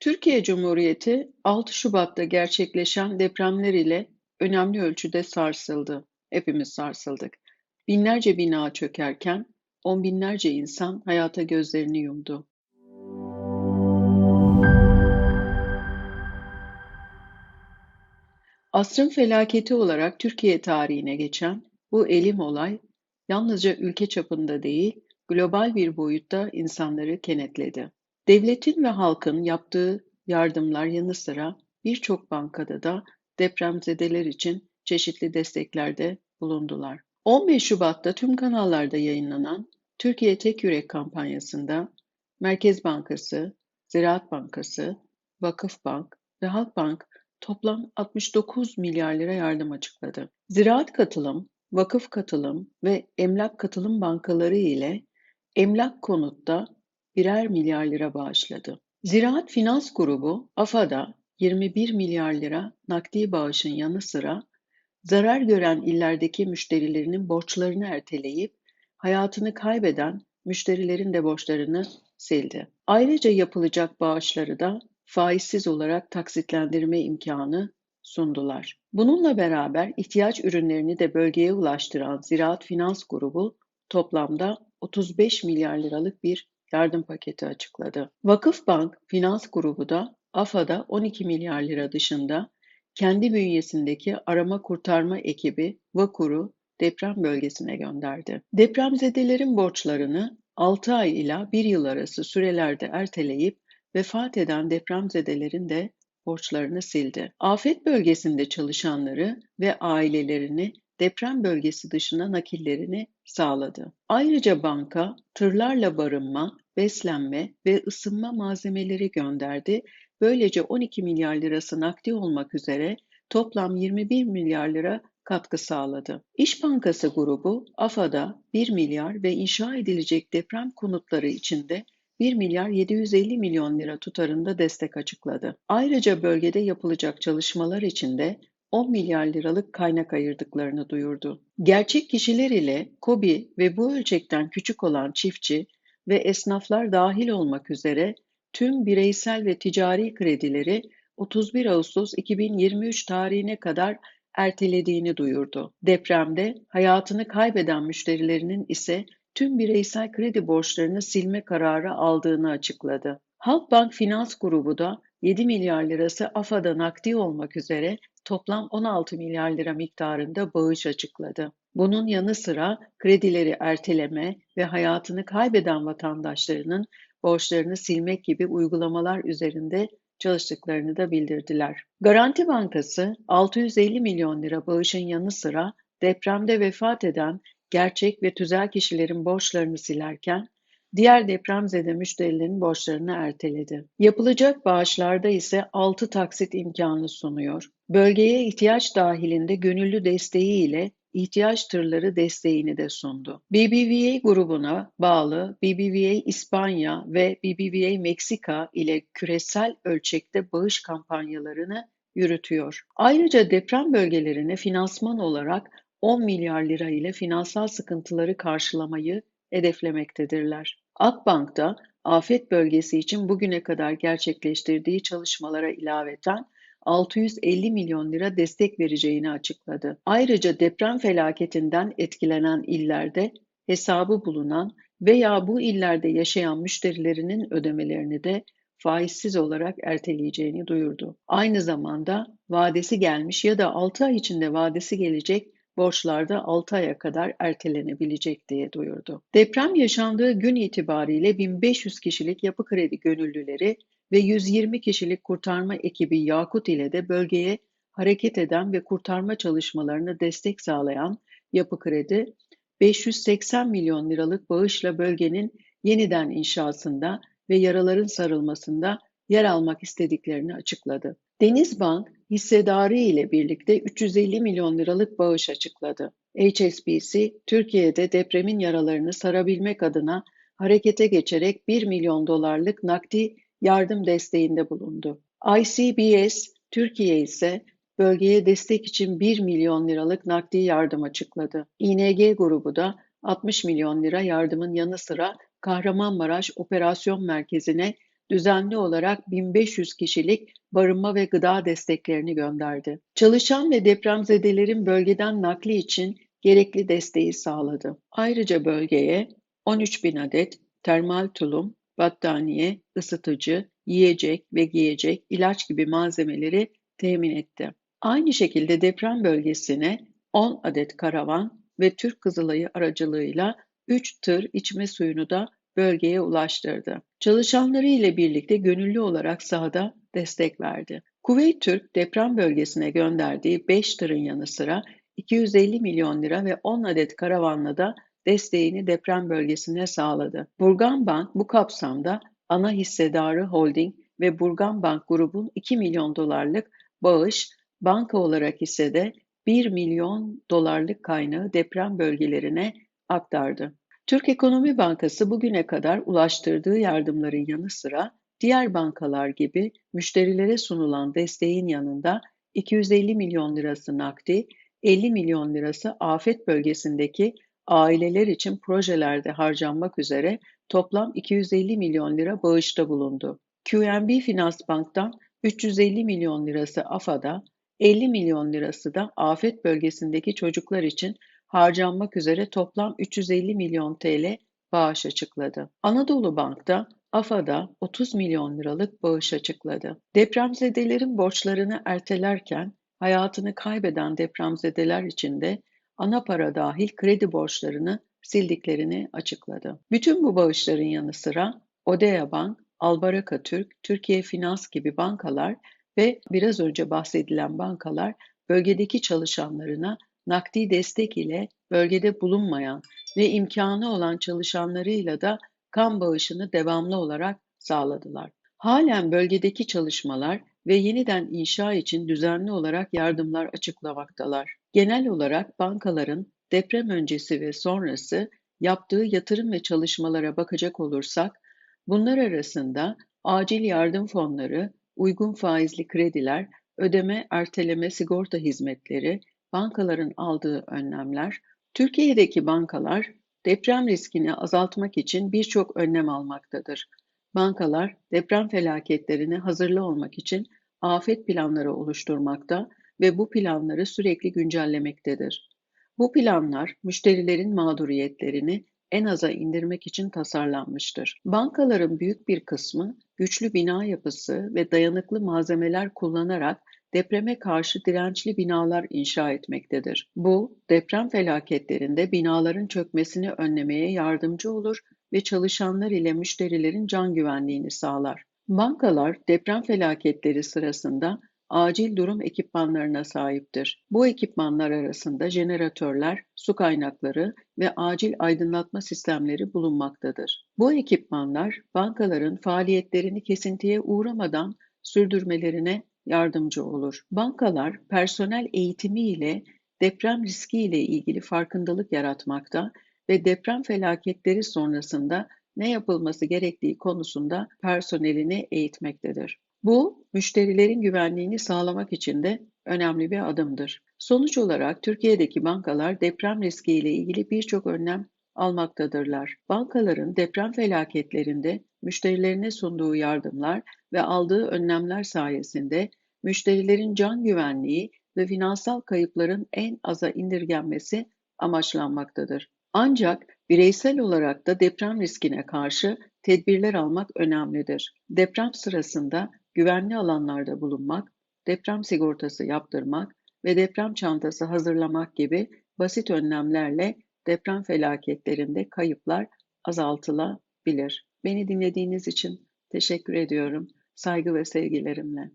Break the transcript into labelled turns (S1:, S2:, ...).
S1: Türkiye Cumhuriyeti 6 Şubat'ta gerçekleşen depremler ile önemli ölçüde sarsıldı. Hepimiz sarsıldık. Binlerce bina çökerken on binlerce insan hayata gözlerini yumdu. Asrın felaketi olarak Türkiye tarihine geçen bu elim olay yalnızca ülke çapında değil, global bir boyutta insanları kenetledi. Devletin ve halkın yaptığı yardımlar yanı sıra birçok bankada da depremzedeler için çeşitli desteklerde bulundular. 15 Şubat'ta tüm kanallarda yayınlanan Türkiye Tek Yürek kampanyasında Merkez Bankası, Ziraat Bankası, Vakıfbank ve Halkbank toplam 69 milyar lira yardım açıkladı. Ziraat Katılım, Vakıf Katılım ve Emlak Katılım bankaları ile Emlak Konut'ta birer milyar lira bağışladı. Ziraat Finans Grubu AFA'da 21 milyar lira nakdi bağışın yanı sıra zarar gören illerdeki müşterilerinin borçlarını erteleyip hayatını kaybeden müşterilerin de borçlarını sildi. Ayrıca yapılacak bağışları da faizsiz olarak taksitlendirme imkanı sundular. Bununla beraber ihtiyaç ürünlerini de bölgeye ulaştıran Ziraat Finans Grubu toplamda 35 milyar liralık bir yardım paketi açıkladı. Vakıfbank Finans Grubu da AFA'da 12 milyar lira dışında kendi bünyesindeki arama kurtarma ekibi Vakur'u deprem bölgesine gönderdi. Depremzedelerin borçlarını 6 ay ila 1 yıl arası sürelerde erteleyip vefat eden depremzedelerin de borçlarını sildi. Afet bölgesinde çalışanları ve ailelerini deprem bölgesi dışına nakillerini sağladı. Ayrıca banka tırlarla barınma, beslenme ve ısınma malzemeleri gönderdi. Böylece 12 milyar lirası nakdi olmak üzere toplam 21 milyar lira katkı sağladı. İş Bankası grubu AFA'da 1 milyar ve inşa edilecek deprem konutları içinde 1 milyar 750 milyon lira tutarında destek açıkladı. Ayrıca bölgede yapılacak çalışmalar için de 10 milyar liralık kaynak ayırdıklarını duyurdu. Gerçek kişiler ile KOBİ ve bu ölçekten küçük olan çiftçi ve esnaflar dahil olmak üzere tüm bireysel ve ticari kredileri 31 Ağustos 2023 tarihine kadar ertelediğini duyurdu. Depremde hayatını kaybeden müşterilerinin ise tüm bireysel kredi borçlarını silme kararı aldığını açıkladı. Halkbank Finans Grubu da 7 milyar lirası AFA'da nakdi olmak üzere toplam 16 milyar lira miktarında bağış açıkladı. Bunun yanı sıra kredileri erteleme ve hayatını kaybeden vatandaşlarının borçlarını silmek gibi uygulamalar üzerinde çalıştıklarını da bildirdiler. Garanti Bankası 650 milyon lira bağışın yanı sıra depremde vefat eden gerçek ve tüzel kişilerin borçlarını silerken diğer depremzede müşterilerin borçlarını erteledi. Yapılacak bağışlarda ise 6 taksit imkanı sunuyor. Bölgeye ihtiyaç dahilinde gönüllü desteği ile ihtiyaç tırları desteğini de sundu. BBVA grubuna bağlı BBVA İspanya ve BBVA Meksika ile küresel ölçekte bağış kampanyalarını yürütüyor. Ayrıca deprem bölgelerine finansman olarak 10 milyar lira ile finansal sıkıntıları karşılamayı hedeflemektedirler. Akbank da afet bölgesi için bugüne kadar gerçekleştirdiği çalışmalara ilaveten 650 milyon lira destek vereceğini açıkladı. Ayrıca deprem felaketinden etkilenen illerde hesabı bulunan veya bu illerde yaşayan müşterilerinin ödemelerini de faizsiz olarak erteleyeceğini duyurdu. Aynı zamanda vadesi gelmiş ya da 6 ay içinde vadesi gelecek borçlarda 6 aya kadar ertelenebilecek diye duyurdu. Deprem yaşandığı gün itibariyle 1500 kişilik yapı kredi gönüllüleri ve 120 kişilik kurtarma ekibi Yakut ile de bölgeye hareket eden ve kurtarma çalışmalarına destek sağlayan Yapı Kredi, 580 milyon liralık bağışla bölgenin yeniden inşasında ve yaraların sarılmasında yer almak istediklerini açıkladı. Denizbank hissedarı ile birlikte 350 milyon liralık bağış açıkladı. HSBC, Türkiye'de depremin yaralarını sarabilmek adına harekete geçerek 1 milyon dolarlık nakdi yardım desteğinde bulundu. ICBS, Türkiye ise bölgeye destek için 1 milyon liralık nakdi yardım açıkladı. ING grubu da 60 milyon lira yardımın yanı sıra Kahramanmaraş Operasyon Merkezi'ne düzenli olarak 1500 kişilik barınma ve gıda desteklerini gönderdi. Çalışan ve depremzedelerin bölgeden nakli için gerekli desteği sağladı. Ayrıca bölgeye 13 bin adet termal tulum, battaniye, ısıtıcı, yiyecek ve giyecek, ilaç gibi malzemeleri temin etti. Aynı şekilde deprem bölgesine 10 adet karavan ve Türk Kızılayı aracılığıyla 3 tır içme suyunu da bölgeye ulaştırdı. Çalışanları ile birlikte gönüllü olarak sahada destek verdi. Kuveyt Türk deprem bölgesine gönderdiği 5 tırın yanı sıra 250 milyon lira ve 10 adet karavanla da desteğini deprem bölgesine sağladı. Burgan Bank bu kapsamda ana hissedarı holding ve Burgan Bank grubun 2 milyon dolarlık bağış banka olarak hissede 1 milyon dolarlık kaynağı deprem bölgelerine aktardı. Türk Ekonomi Bankası bugüne kadar ulaştırdığı yardımların yanı sıra diğer bankalar gibi müşterilere sunulan desteğin yanında 250 milyon lirası nakdi, 50 milyon lirası afet bölgesindeki aileler için projelerde harcanmak üzere toplam 250 milyon lira bağışta bulundu. QNB Finans Bank'tan 350 milyon lirası AFA'da, 50 milyon lirası da afet bölgesindeki çocuklar için harcanmak üzere toplam 350 milyon TL bağış açıkladı. Anadolu Bank'ta AFA'da 30 milyon liralık bağış açıkladı. Depremzedelerin borçlarını ertelerken hayatını kaybeden depremzedeler için de ana para dahil kredi borçlarını sildiklerini açıkladı. Bütün bu bağışların yanı sıra Odea Bank, Albaraka Türk, Türkiye Finans gibi bankalar ve biraz önce bahsedilen bankalar bölgedeki çalışanlarına nakdi destek ile bölgede bulunmayan ve imkanı olan çalışanlarıyla da kan bağışını devamlı olarak sağladılar. Halen bölgedeki çalışmalar ve yeniden inşa için düzenli olarak yardımlar açıklamaktalar. Genel olarak bankaların deprem öncesi ve sonrası yaptığı yatırım ve çalışmalara bakacak olursak, bunlar arasında acil yardım fonları, uygun faizli krediler, ödeme erteleme sigorta hizmetleri, bankaların aldığı önlemler, Türkiye'deki bankalar deprem riskini azaltmak için birçok önlem almaktadır. Bankalar deprem felaketlerine hazırlı olmak için afet planları oluşturmakta ve bu planları sürekli güncellemektedir. Bu planlar müşterilerin mağduriyetlerini en aza indirmek için tasarlanmıştır. Bankaların büyük bir kısmı güçlü bina yapısı ve dayanıklı malzemeler kullanarak depreme karşı dirençli binalar inşa etmektedir. Bu, deprem felaketlerinde binaların çökmesini önlemeye yardımcı olur ve çalışanlar ile müşterilerin can güvenliğini sağlar. Bankalar deprem felaketleri sırasında acil durum ekipmanlarına sahiptir. Bu ekipmanlar arasında jeneratörler, su kaynakları ve acil aydınlatma sistemleri bulunmaktadır. Bu ekipmanlar bankaların faaliyetlerini kesintiye uğramadan sürdürmelerine yardımcı olur. Bankalar personel eğitimi ile deprem riski ile ilgili farkındalık yaratmakta ve deprem felaketleri sonrasında ne yapılması gerektiği konusunda personelini eğitmektedir. Bu, müşterilerin güvenliğini sağlamak için de önemli bir adımdır. Sonuç olarak Türkiye'deki bankalar deprem riski ile ilgili birçok önlem almaktadırlar. Bankaların deprem felaketlerinde müşterilerine sunduğu yardımlar ve aldığı önlemler sayesinde müşterilerin can güvenliği ve finansal kayıpların en aza indirgenmesi amaçlanmaktadır. Ancak bireysel olarak da deprem riskine karşı tedbirler almak önemlidir. Deprem sırasında güvenli alanlarda bulunmak, deprem sigortası yaptırmak ve deprem çantası hazırlamak gibi basit önlemlerle deprem felaketlerinde kayıplar azaltılabilir. Beni dinlediğiniz için teşekkür ediyorum. Saygı ve sevgilerimle.